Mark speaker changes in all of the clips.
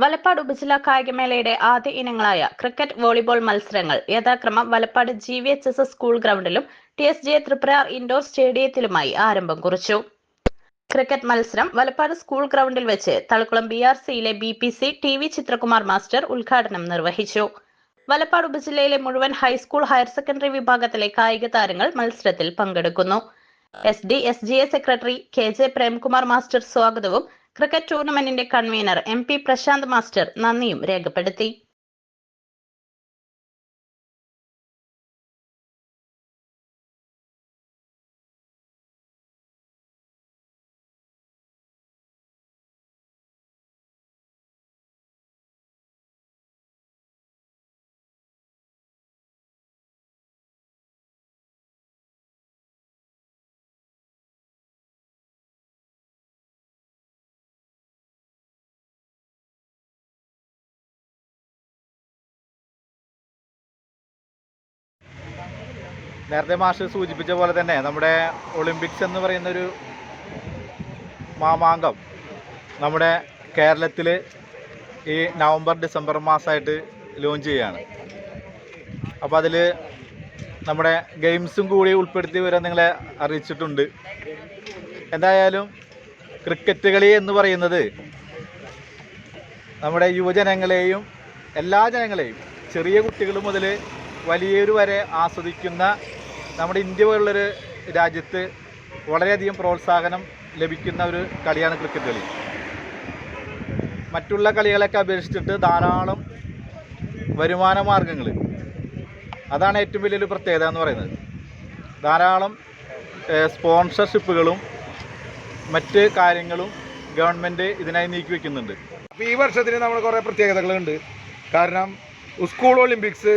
Speaker 1: വലപ്പാട് ഉപജില്ലാ കായികമേളയുടെ ആദ്യ ഇനങ്ങളായ cricket volleyball മത്സരങ്ങൾ യഥാക്രമം Valappad G V H S S school ഗ്രൗണ്ടിലും T S J Tripura indoor സ്റ്റേഡിയത്തിലുമായി ആരംഭം കുറിച്ചു. ക്രിക്കറ്റ് മത്സരം വലപ്പാട് സ്കൂൾ ഗ്രൗണ്ടിൽ വെച്ച് തളിക്കുളം ബി ആർ സിയിലെ B P C T V Chithrakumar master ഉദ്ഘാടനം നിർവഹിച്ചു. വലപ്പാട് ഉപജില്ലയിലെ മുഴുവൻ ഹൈസ്കൂൾ ഹയർ സെക്കൻഡറി വിഭാഗത്തിലെ കായിക താരങ്ങൾ മത്സരത്തിൽ പങ്കെടുക്കുന്നു. S D S G A secretary K J Premkumar master സ്വാഗതവും cricket ടൂർണമെന്റിന്റെ convener M P Prashanth master നന്ദിയും രേഖപ്പെടുത്തി
Speaker 2: നേരത്തെ മാഷ് സൂചിപ്പിച്ച പോലെ തന്നെ നമ്മുടെ ഒളിമ്പിക്സ് എന്ന് പറയുന്നൊരു മാമാങ്കം നമ്മുടെ കേരളത്തിൽ ഈ നവംബർ ഡിസംബർ മാസമായിട്ട് ലോഞ്ച് ചെയ്യുകയാണ്. അപ്പോൾ അതിൽ നമ്മുടെ ഗെയിംസും കൂടി ഉൾപ്പെടുത്തി വരാൻ നിങ്ങളെ അറിയിച്ചിട്ടുണ്ട്. എന്തായാലും ക്രിക്കറ്റ് കളി എന്ന് പറയുന്നത് നമ്മുടെ യുവജനങ്ങളെയും എല്ലാ ജനങ്ങളെയും ചെറിയ കുട്ടികൾ മുതൽ വലിയൊരു വരെ ആസ്വദിക്കുന്ന നമ്മുടെ ഇന്ത്യ പോലുള്ളൊരു രാജ്യത്ത് വളരെയധികം പ്രോത്സാഹനം ലഭിക്കുന്ന ഒരു കളിയാണ് ക്രിക്കറ്റ് കളി. മറ്റുള്ള കളികളൊക്കെ അപേക്ഷിച്ചിട്ട് ധാരാളം വരുമാന മാർഗങ്ങൾ അതാണ് ഏറ്റവും വലിയൊരു പ്രത്യേകത എന്ന് പറയുന്നത്. ധാരാളം സ്പോൺസർഷിപ്പുകളും മറ്റ് കാര്യങ്ങളും ഗവൺമെന്റ് ഇതിനായി നീക്കി വയ്ക്കുന്നുണ്ട്
Speaker 3: അപ്പോൾ ഈ വർഷത്തിന് നമ്മൾ കുറേ പ്രത്യേകതകളുണ്ട്. കാരണം സ്കൂൾ ഒളിമ്പിക്സ്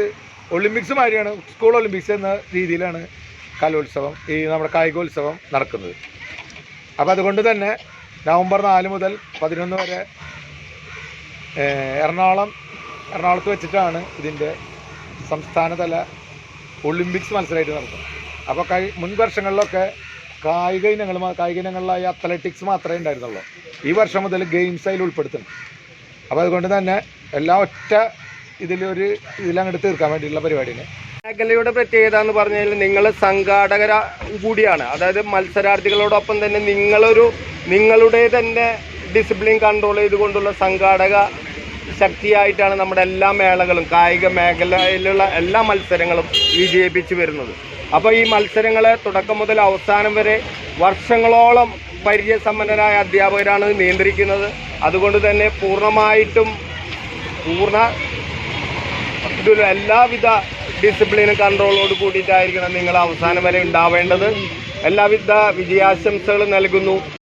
Speaker 3: ഒളിമ്പിക്സ് മാതിരിയാണ്. സ്കൂൾ ഒളിമ്പിക്സ് എന്ന രീതിയിലാണ് കലോത്സവം ഈ നമ്മുടെ കായികോത്സവം നടക്കുന്നത്. അപ്പോൾ അതുകൊണ്ട് തന്നെ നവംബർ നാല് മുതൽ പതിനൊന്ന് വരെ എറണാകുളം എറണാകുളത്ത് വെച്ചിട്ടാണ് ഇതിന്റെ സംസ്ഥാനതല ഒളിമ്പിക്സ് മത്സരമായിട്ട് നടത്തുന്നത് അപ്പോൾ കൈ മുൻ വർഷങ്ങളിലൊക്കെ കായിക ഇനങ്ങൾ കായിക ഇനങ്ങളിലായ അത്ലറ്റിക്സ് മാത്രമേ ഉണ്ടായിരുന്നുള്ളൂ. ഈ വർഷം മുതൽ ഗെയിംസ് അതിൽ ഉൾപ്പെടുത്തുന്നു. അപ്പോൾ അതുകൊണ്ട് തന്നെ എല്ലാം ഒറ്റ ഇതിലൊരു ഇതിലങ്ങോട്ട് തീർക്കാൻ വേണ്ടിയിട്ടുള്ള പരിപാടിയാണ്.
Speaker 4: മേഖലയുടെ പ്രത്യേകത എന്ന് പറഞ്ഞു കഴിഞ്ഞാൽ നിങ്ങൾ സംഘാടകര കൂടിയാണ്. അതായത് മത്സരാർത്ഥികളോടൊപ്പം തന്നെ നിങ്ങളൊരു നിങ്ങളുടെ തന്നെ ഡിസിപ്ലിൻ കൺട്രോൾ ചെയ്തുകൊണ്ടുള്ള സംഘാടക ശക്തിയായിട്ടാണ് നമ്മുടെ എല്ലാ മേളകളും കായിക മേഖലയിലുള്ള എല്ലാ മത്സരങ്ങളും വിജയിപ്പിച്ചു വരുന്നത്. അപ്പോൾ ഈ മത്സരങ്ങളെ തുടക്കം മുതൽ അവസാനം വരെ വർഷങ്ങളോളം പരിചയസമ്പന്നരായ അധ്യാപകരാണ് നിയന്ത്രിക്കുന്നത്. അതുകൊണ്ട് തന്നെ പൂർണമായിട്ടും പൂർണ ഇതിൽ എല്ലാവിധ ഡിസിപ്ലിനും കൺട്രോളോട് കൂടിയിട്ടായിരിക്കണം നിങ്ങൾ അവസാനം വരെ ഉണ്ടാവേണ്ടത്. എല്ലാവിധ വിജയാശംസകളും നൽകുന്നു.